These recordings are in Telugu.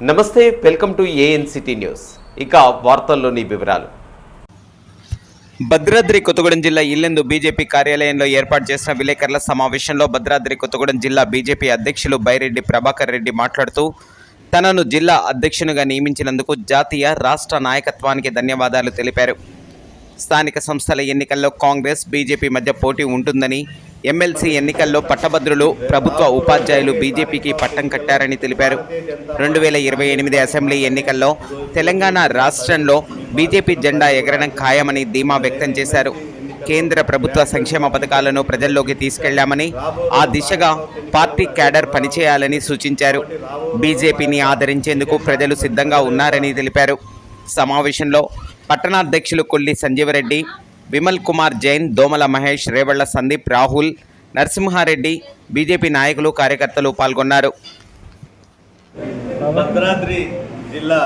నమస్తే వెల్కమ్ టు ఏఎన్సిటీ న్యూస్. ఇక వార్తల్లోని వివరాలు. భద్రాద్రి కొత్తగూడెం జిల్లా ఇల్లెందు బీజేపీ కార్యాలయంలో ఏర్పాటు చేసిన విలేకరుల సమావేశంలో భద్రాద్రి కొత్తగూడెం జిల్లా బీజేపీ అధ్యక్షులు బైరెడ్డి ప్రభాకర్ రెడ్డి మాట్లాడుతూ తనను జిల్లా అధ్యక్షునిగా నియమించినందుకు జాతీయ రాష్ట్ర నాయకత్వానికి ధన్యవాదాలు తెలిపారు. స్థానిక సంస్థల ఎన్నికల్లో కాంగ్రెస్ బీజేపీ మధ్య పోటీ ఉంటుందని ఎమ్మెల్సీ ఎన్నికల్లో పట్టభద్రులు ప్రభుత్వ ఉపాధ్యాయులు బీజేపీకి పట్టం కట్టారని తెలిపారు. రెండు వేల ఇరవై ఎనిమిది అసెంబ్లీ ఎన్నికల్లో తెలంగాణ రాష్ట్రంలో బీజేపీ జెండా ఎగరడం ఖాయమని ధీమా వ్యక్తం చేశారు. కేంద్ర ప్రభుత్వ సంక్షేమ పథకాలను ప్రజల్లోకి తీసుకెళ్ళామని ఆ దిశగా పార్టీ క్యాడర్ పనిచేయాలని సూచించారు. బీజేపీని ఆదరించేందుకు ప్రజలు సిద్ధంగా ఉన్నారని తెలిపారు. సమావేశంలో పట్టణాధ్యక్షులు కొల్లి సంజీవరెడ్డి విమల్ కుమార్ జైన్ దోమల మహేష్ రేవళ్ళ సందీప్ రాహుల్ నరసింహారెడ్డి బీజేపీ నాయకులు కార్యకర్తలు పాల్గొన్నారు. భద్రాద్రి జిల్లా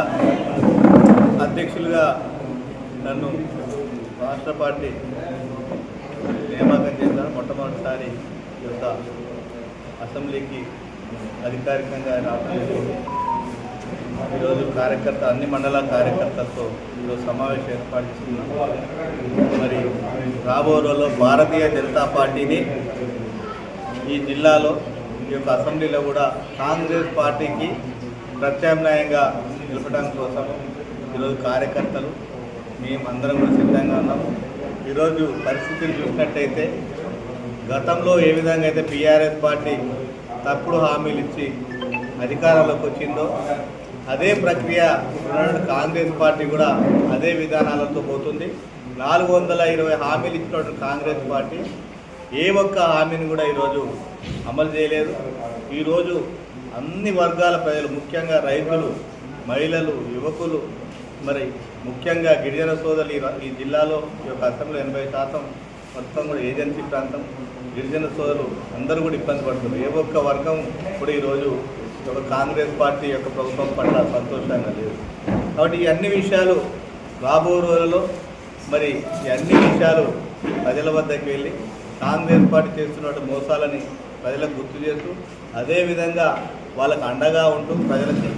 అధ్యక్షులుగా నన్ను రాష్ట్ర పార్టీ నియామకం చేశారు మొట్టమొదటిసారి యొక్క అసెంబ్లీకి అధికారికంగా రావడం ఈరోజు కార్యకర్త అన్ని మండల కార్యకర్తలతో ఈరోజు సమావేశం ఏర్పాటు చేస్తున్నాం. మరి రాబో రోజుల్లో భారతీయ జనతా పార్టీని ఈ జిల్లాలో ఈ యొక్క అసెంబ్లీలో కూడా కాంగ్రెస్ పార్టీకి ప్రత్యామ్నాయంగా నిలపడం కోసం ఈరోజు కార్యకర్తలు మేమందరం కూడా సిద్ధంగా ఉన్నాము ఈరోజు పరిస్థితిని చూసినట్టయితే గతంలో ఏ విధంగా అయితే పిఆర్ఎస్ పార్టీ తప్పుడు హామీలు ఇచ్చి అధికారంలోకి వచ్చిందో అదే ప్రక్రియ కాంగ్రెస్ పార్టీ కూడా అదే విధానాలతో పోతుంది. నాలుగు వందల ఇరవై హామీలు ఇచ్చినటువంటి కాంగ్రెస్ పార్టీ ఏ ఒక్క హామీని కూడా ఈరోజు అమలు చేయలేదు. ఈరోజు అన్ని వర్గాల ప్రజలు ముఖ్యంగా రైతులు మహిళలు యువకులు మరి ముఖ్యంగా గిరిజన సోదరులు ఈ జిల్లాలో ఈ యొక్క అసెంబ్లీ ఎనభై శాతం మొత్తం కూడా ఏజెన్సీ ప్రాంతం. గిరిజన సోదరులు అందరూ కూడా ఇబ్బంది పడుతున్నారు. ఏ ఒక్క వర్గం కూడా ఈరోజు ఈ కాంగ్రెస్ పార్టీ యొక్క ప్రభుత్వం పట్ల సంతోషంగా లేదు. కాబట్టి ఈ అన్ని విషయాలు రాబో రోజులలో మరి ఈ అన్ని విషయాలు ప్రజల వద్దకు వెళ్ళి కాంగ్రెస్ పార్టీ చేస్తున్న మోసాలని ప్రజలకు గుర్తు చేస్తూ అదేవిధంగా వాళ్ళకు అండగా ఉంటూ ప్రజలకి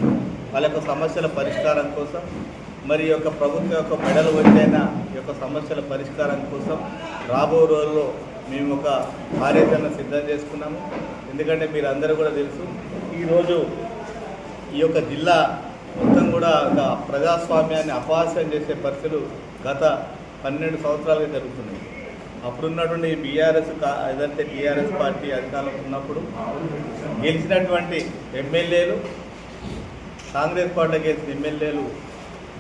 వాళ్ళ యొక్క సమస్యల పరిష్కారం కోసం మరి యొక్క ప్రభుత్వం యొక్క మెడలు వచ్చైన ఈ యొక్క సమస్యల పరిష్కారం కోసం రాబో రోజుల్లో మేము ఒక కార్యాచరణ సిద్ధం చేసుకున్నాము. ఎందుకంటే మీరు అందరూ కూడా తెలుసు ఈరోజు ఈ యొక్క జిల్లా మొత్తం కూడా ఒక ప్రజాస్వామ్యాన్ని అపహాస్యం చేసే పరిస్థితులు గత పన్నెండు సంవత్సరాలుగా జరుగుతున్నాయి. అప్పుడున్నటువంటి బీఆర్ఎస్ కా ఏదైతే టీఆర్ఎస్ పార్టీ అధికారంలో ఉన్నప్పుడు గెలిచినటువంటి ఎమ్మెల్యేలు కాంగ్రెస్ పార్టీ గెలిచిన ఎమ్మెల్యేలు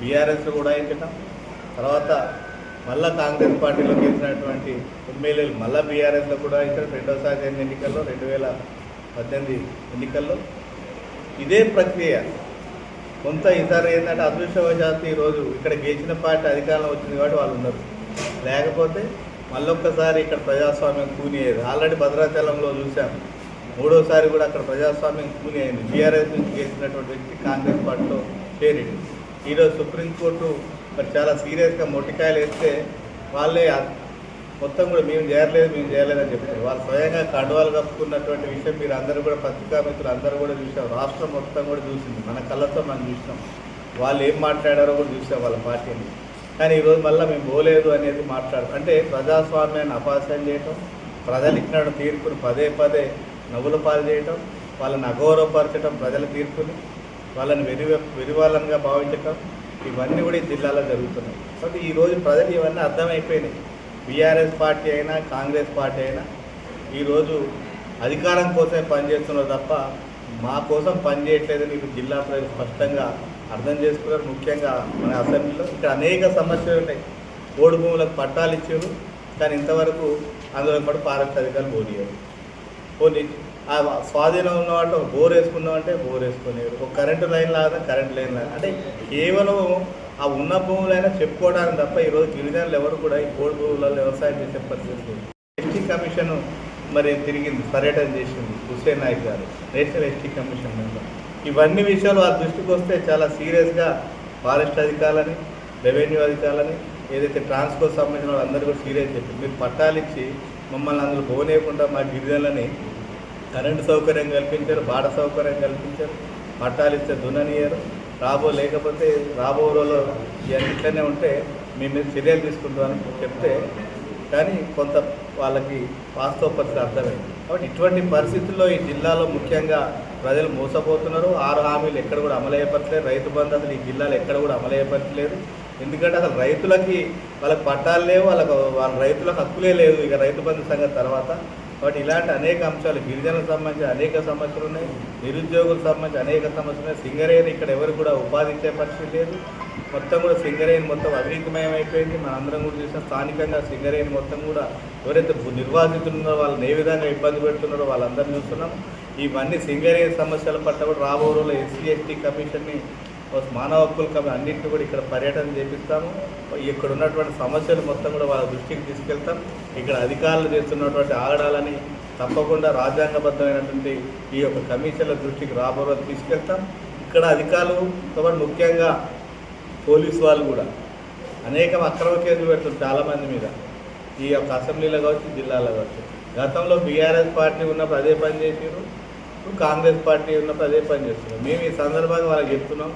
బీఆర్ఎస్లో కూడా అయించటం తర్వాత మళ్ళా కాంగ్రెస్ పార్టీలో గెలిచినటువంటి ఎమ్మెల్యేలు మళ్ళా బీఆర్ఎస్లో కూడా అయించడం రెండోసారి జరిగిన ఎన్నికల్లో రెండు వేల పద్దెనిమిది ఎన్నికల్లో. ఇదే ప్రక్రియ. కొంత ఈసారి ఏంటంటే అదృష్టవశాత్తు ఈరోజు ఇక్కడ గెలిచిన పార్టీ అధికారంలో వచ్చింది కాబట్టి వాళ్ళు ఉన్నారు. లేకపోతే మళ్ళొక్కసారి ఇక్కడ ప్రజాస్వామ్యం కూనియేది ఆల్రెడీ భద్రాచలంలో చూసాం మూడోసారి కూడా అక్కడ ప్రజాస్వామ్యం కూని అయింది. బీఆర్ఎస్ నుంచి గెలిచినటువంటి వ్యక్తి కాంగ్రెస్ పార్టీలో చేరింది ఈరోజు సుప్రీంకోర్టు మరి చాలా సీరియస్గా మొట్టికాయలు వేస్తే వాళ్ళే మొత్తం కూడా మేము చేయలేదు మేము చేయలేదని చెప్పారు వాళ్ళు స్వయంగా కండువాలు కప్పుకున్నటువంటి విషయం మీరు అందరూ కూడా పత్రికా మిత్రులు అందరూ కూడా చూసాం రాష్ట్రం మొత్తం కూడా చూసింది. మన కళ్ళతో మనం చూసినాం. వాళ్ళు ఏం మాట్లాడారో కూడా చూసాం వాళ్ళ పార్టీని కానీ ఈరోజు మళ్ళీ మేము పోలేదు అనేది మాట్లాడు అంటే ప్రజాస్వామ్యాన్ని అపాస్యం చేయటం ప్రజలు ఇచ్చిన తీర్పును పదే పదే నవ్వుల పాలు చేయటం వాళ్ళని అగౌరవపరచడం ప్రజల తీర్పుని వాళ్ళని వెరి వెరివాళ్ళనిగా భావించటం ఇవన్నీ కూడా ఈ జిల్లాలో జరుగుతున్నాయి. కాబట్టి ఈరోజు ప్రజలు ఇవన్నీ అర్థమైపోయినాయి. బీఆర్ఎస్ పార్టీ అయినా కాంగ్రెస్ పార్టీ అయినా ఈరోజు అధికారం కోసమే పనిచేస్తున్నారు తప్ప మా కోసం పనిచేయట్లేదని ఇప్పుడు జిల్లా ప్రజలు స్పష్టంగా అర్థం చేసుకున్నారు. ముఖ్యంగా మన అసెంబ్లీలో ఇక్కడ అనేక సమస్యలు ఉన్నాయి. ఓడి భూములకు పట్టాలు ఇచ్చారు కానీ ఇంతవరకు అందులో కూడా ఫారెస్ట్ అధికారులు పోనీయారు. పోనీ ఆ స్వాధీనం ఉన్నవాట బోర్ వేసుకున్నామంటే బోర్ వేసుకునేవారు ఒక కరెంటు లైన్ లాగా కరెంటు లైన్ లాగా. అంటే కేవలం ఆ ఉన్న భూములైనా చెప్పుకోవడానికి తప్ప ఈరోజు గిరిజనులు ఎవరు కూడా ఈ కోడి భూములలో వ్యవసాయం చేసే పరిస్థితి ఎస్టీ కమిషన్ మరి తిరిగింది పర్యటన చేసింది హుస్సేన్ నాయక్ గారు నేషనల్ ఎస్టీ కమిషన్ మెంబర్. ఇవన్నీ విషయాలు వారి దృష్టికి వస్తే చాలా సీరియస్గా ఫారెస్ట్ అధికారులని రెవెన్యూ అధికారులని ఏదైతే ట్రాన్స్పోర్ట్ సంబంధించిన వాళ్ళందరూ కూడా సీరియస్ చెప్పి మీరు పట్టాలిచ్చి మమ్మల్ని అందులో పోనేయకుండా మా గిరిజనులని కరెంటు సౌకర్యం కల్పించారు బాట సౌకర్యం కల్పించారు పట్టాలు ఇస్తే దున్ననియరు రాబో లేకపోతే రాబో రోజులో ఇవన్నీ ఉంటే మీ మీద చర్యలు తీసుకుంటామని చెప్తే కానీ కొంత వాళ్ళకి వాస్తవ పరిస్థితి అర్థమైంది. కాబట్టి ఇటువంటి పరిస్థితుల్లో ఈ జిల్లాలో ముఖ్యంగా ప్రజలు మోసపోతున్నారు. ఆరు హామీలు ఎక్కడ కూడా అమలయ్యపట్లేదు రైతు బంధు అసలు ఈ జిల్లాలో ఎక్కడ కూడా అమలయ్యపట్లేదు ఎందుకంటే అసలు రైతులకి వాళ్ళకి పట్టాలు లేవు వాళ్ళకు వాళ్ళ రైతులకు హక్కులే లేదు ఇక రైతు బంధు సంగతి తర్వాత. కాబట్టి ఇలాంటి అనేక అంశాలు గిరిజనులకు సంబంధించి అనేక సమస్యలు ఉన్నాయి నిరుద్యోగులకు సంబంధించి అనేక సమస్యలు ఉన్నాయి. సింగరేణి ఇక్కడ ఎవరు కూడా ఉపాధి ఇచ్చే పరిస్థితి లేదు. మొత్తం కూడా సింగరేణి మొత్తం అవినీతిమయం అయిపోయింది మనందరం కూడా చూసిన స్థానికంగా సింగరేణి మొత్తం కూడా ఎవరైతే నిర్వాసితున్నారో వాళ్ళని ఏ విధంగా ఇబ్బంది పెడుతున్నారో వాళ్ళందరినీ చూస్తున్నాం. ఇవన్నీ సింగరేణి సమస్యల పట్ల కూడా రాబో రోజుల్లో ఎస్సీ ఎస్టీ కమిషన్ని మానవ హక్కుల కమిషన్ అన్నింటినీ కూడా ఇక్కడ పర్యటన చేపిస్తాము. ఇక్కడ ఉన్నటువంటి సమస్యలు మొత్తం కూడా వాళ్ళ దృష్టికి తీసుకెళ్తాం. ఇక్కడ అధికారులు చేస్తున్నటువంటి ఆగడాలని తప్పకుండా రాజ్యాంగబద్ధమైనటువంటి ఈ యొక్క కమిషన్ల దృష్టికి రాబోరో తీసుకెళ్తాం. ఇక్కడ అధికారులు కాబట్టి ముఖ్యంగా పోలీసు వాళ్ళు కూడా. అనేక అక్రమ కేసులు పెడుతుంది చాలామంది మీద. ఈ యొక్క అసెంబ్లీలో కావచ్చు జిల్లాలో కావచ్చు. గతంలో బీఆర్ఎస్ పార్టీ ఉన్నప్పుడు అదే పని చేసారు కాంగ్రెస్ పార్టీ ఉన్నప్పుడు అదే పని చేస్తున్నారు. మేము ఈ సందర్భంగా వాళ్ళకి చెప్తున్నాం.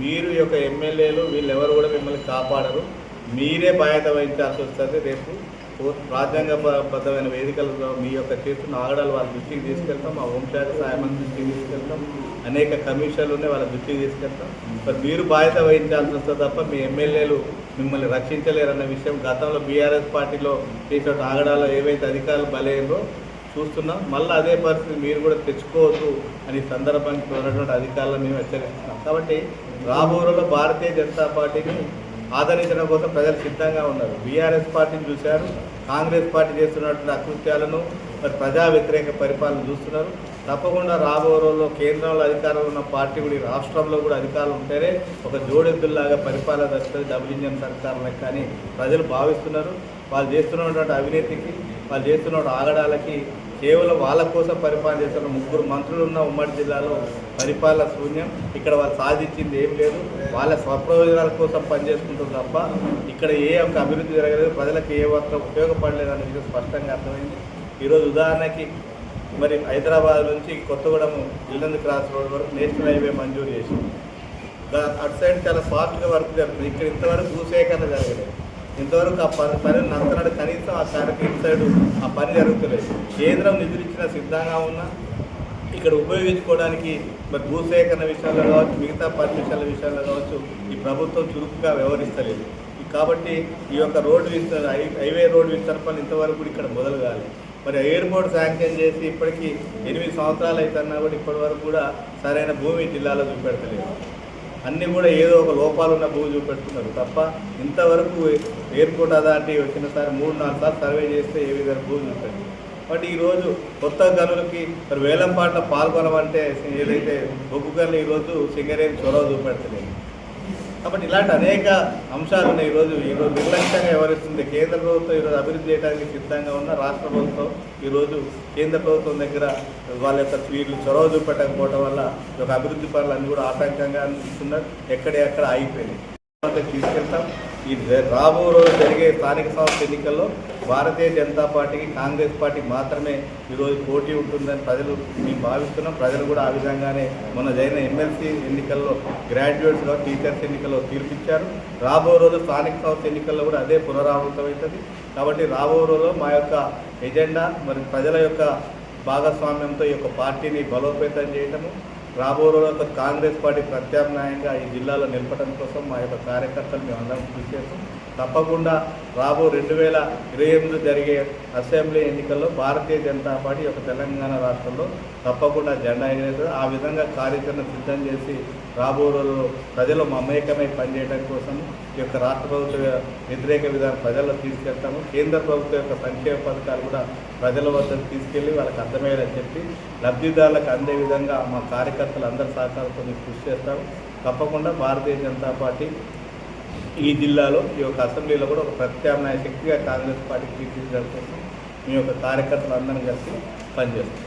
మీరు యొక్క ఎమ్మెల్యేలు వీళ్ళెవరు కూడా మిమ్మల్ని కాపాడరు. మీరే బాధ్యత వహించాల్సి వస్తుంది. రేపు రాజ్యాంగబద్ధమైన వేదికలలో మీ యొక్క చేస్తున్న ఆగడాలు వాళ్ళ దృష్టికి తీసుకెళ్తాం. మా హోంశాఖ సాయమని దృష్టికి తీసుకెళ్తాం. అనేక కమిషన్లు ఉన్నాయి వాళ్ళ దృష్టికి తీసుకెళ్తాం. మరి మీరు బాధ్యత వహించాల్సి వస్తుంది తప్ప మీ ఎమ్మెల్యేలు మిమ్మల్ని రక్షించలేరన్న విషయం గతంలో బీఆర్ఎస్ పార్టీలో చేసిన ఆగడాలో ఏవైతే అధికారులు బలయ్యారో చూస్తున్నాం. మళ్ళీ అదే పరిస్థితి మీరు కూడా తెచ్చుకోవద్దు అని సందర్భానికి ఉన్నటువంటి అధికారులను మేము హెచ్చరిస్తున్నాం. కాబట్టి రాబోరులో భారతీయ జనతా పార్టీని ఆదరించడం కోసం ప్రజలు సిద్ధంగా ఉన్నారు. బీఆర్ఎస్ పార్టీని చూశారు. కాంగ్రెస్ పార్టీ చేస్తున్నటువంటి అకృత్యాలను మరి ప్రజా వ్యతిరేక పరిపాలన చూస్తున్నారు. తప్పకుండా రాబో రోజుల్లో కేంద్రంలో అధికారంలో ఉన్న పార్టీ కూడా ఈ రాష్ట్రంలో కూడా అధికారులు ఉంటేనే ఒక జోడెద్దుల్లాగా పరిపాలన దొరుకుతుంది డబుల్ ఇంజన్ సర్కారులకు కానీ ప్రజలు భావిస్తున్నారు. వాళ్ళు చేస్తున్నటువంటి అవినీతికి వాళ్ళు చేస్తున్న ఆగడాలకి కేవలం వాళ్ళ కోసం పరిపాలన చేస్తున్న ముగ్గురు మంత్రులు ఉన్న ఉమ్మడి జిల్లాలో పరిపాలన శూన్యం. ఇక్కడ వాళ్ళు సాధించింది ఏం లేదు. వాళ్ళ స్వప్రయోజనాల కోసం పనిచేసుకుంటారు తప్ప ఇక్కడ ఏ ఒక్క అభివృద్ధి జరగలేదు. ప్రజలకు ఏ మాత్రం ఉపయోగపడలేదు అనే విషయం స్పష్టంగా అర్థమైంది. ఈరోజు ఉదాహరణకి మరి హైదరాబాద్ నుంచి కొత్తగూడెం ఇల్లందు క్రాస్ రోడ్ వరకు నేషనల్ హైవే మంజూరు చేసింది. అటు సైడ్ చాలా ఫాస్ట్గా వర్క్ జరుగుతుంది. ఇక్కడ ఇంతవరకు భూసేకరణ జరగలేదు. ఇంతవరకు ఆ పని పని నంతనాడు కనీసం ఆ శాఖకి ఇటు సైడ్ ఆ పని జరుగుతలేదు. కేంద్రం నిధులు ఇచ్చిన సిద్ధంగా ఉన్నా ఇక్కడ ఉపయోగించుకోవడానికి మరి భూసేకరణ విషయాల్లో కావచ్చు మిగతా పర్మిషన్ల విషయాల్లో కావచ్చు ఈ ప్రభుత్వం చురుకుగా వ్యవహరిస్తలేదు. కాబట్టి ఈ యొక్క రోడ్డు విస్తరణ హై- హైవే రోడ్డు విస్తరణ ఇంతవరకు కూడా ఇక్కడ మొదలు కాలేదు మరి ఎయిర్పోర్ట్ శాంక్షన్ చేసి ఇప్పటికీ ఎనిమిది సంవత్సరాలు అవుతున్నా కూడా ఇప్పటి వరకు కూడా సరైన భూమి జిల్లాలో చూపెడతలేదు. అన్నీ కూడా ఏదో ఒక లోపాలు ఉన్న భూమి చూపెడుతున్నారు. తప్ప ఇంతవరకు ఎయిర్పోర్ట్ అథారిటీ వచ్చినసారి మూడు నాలుగు సార్లు సర్వే చేస్తే ఏ విధంగా భూమి చూపెట్టింది. బట్ ఈరోజు కొత్త గనులకి మరి వేలం పాట పాల్గొనమంటే ఏదైతే బొగ్గు ఈరోజు సింగరేణి చొరవ చూపెడతలేదు. కాబట్టి ఇలాంటి అనేక అంశాలు ఉన్నాయి ఈరోజు ఈరోజు నిర్లక్ష్యంగా వ్యవహరిస్తుంది కేంద్ర ప్రభుత్వం ఈరోజు అభివృద్ధి చేయడానికి సిద్ధంగా ఉన్న రాష్ట్ర ప్రభుత్వం. ఈరోజు కేంద్ర ప్రభుత్వం దగ్గర వాళ్ళ యొక్క వీళ్ళు చొరవ చూపెట్టకపోవడం వల్ల ఒక అభివృద్ధి పనులు అన్నీ కూడా ఆటంకంగా అనిపిస్తున్నారు ఎక్కడెక్కడ ఆగిపోయినాయి. తీసుకెళ్తాం. ఈ రాబో రోజు జరిగే స్థానిక సంస్థ ఎన్నికల్లో భారతీయ జనతా పార్టీకి కాంగ్రెస్ పార్టీకి మాత్రమే ఈరోజు పోటీ ఉంటుందని ప్రజలు మేము భావిస్తున్నాం. ప్రజలు కూడా ఆ విధంగానే మొన్న జరిగిన ఎమ్మెల్సీ ఎన్నికల్లో గ్రాడ్యుయేట్స్గా టీచర్స్ ఎన్నికల్లో తీర్పిచ్చారు. రాబో రోజు స్థానిక సంస్థ ఎన్నికల్లో కూడా అదే పునరావృతమవుతుంది కాబట్టి రాబో రోజులో మా యొక్క ఎజెండా మరి ప్రజల యొక్క భాగస్వామ్యంతో ఈ యొక్క పార్టీని బలోపేతం చేయటము రాబో రోజుల్లో కాంగ్రెస్ పార్టీ ప్రత్యామ్నాయంగా ఈ జిల్లాలో నిలపడం కోసం మా యొక్క కార్యకర్తలు మేము అందరం కృషి చేస్తాం. తప్పకుండా రాబో రెండు వేల ఇరవై ఎనిమిది జరిగే అసెంబ్లీ ఎన్నికల్లో భారతీయ జనతా పార్టీ యొక్క తెలంగాణ రాష్ట్రంలో తప్పకుండా జెండా ఎగరేస్తారు. ఆ విధంగా కార్యాచరణ సిద్ధం చేసి రాబో రోజుల్లో ప్రజలు మమేకమై పనిచేయడం కోసం ఈ యొక్క రాష్ట్ర ప్రభుత్వ వ్యతిరేక విధానం ప్రజల్లో తీసుకెళ్తాము. కేంద్ర ప్రభుత్వం యొక్క సంక్షేమ పథకాలు కూడా ప్రజల వద్దకు తీసుకెళ్ళి వాళ్ళకి అర్థమయ్యేలా చెప్పి లబ్ధిదారులకు అందే విధంగా మా కార్యకర్తలు అందరి సహకారంతో కృషి చేస్తాము. తప్పకుండా భారతీయ జనతా పార్టీ ఈ జిల్లాలో ఈ యొక్క అసెంబ్లీలో కూడా ఒక ప్రత్యామ్నాయ శక్తిగా కాంగ్రెస్ పార్టీకి తీర్చిదిద్దడం కోసం మీ యొక్క కార్యకర్తలు అందరం కలిసి పనిచేస్తాం.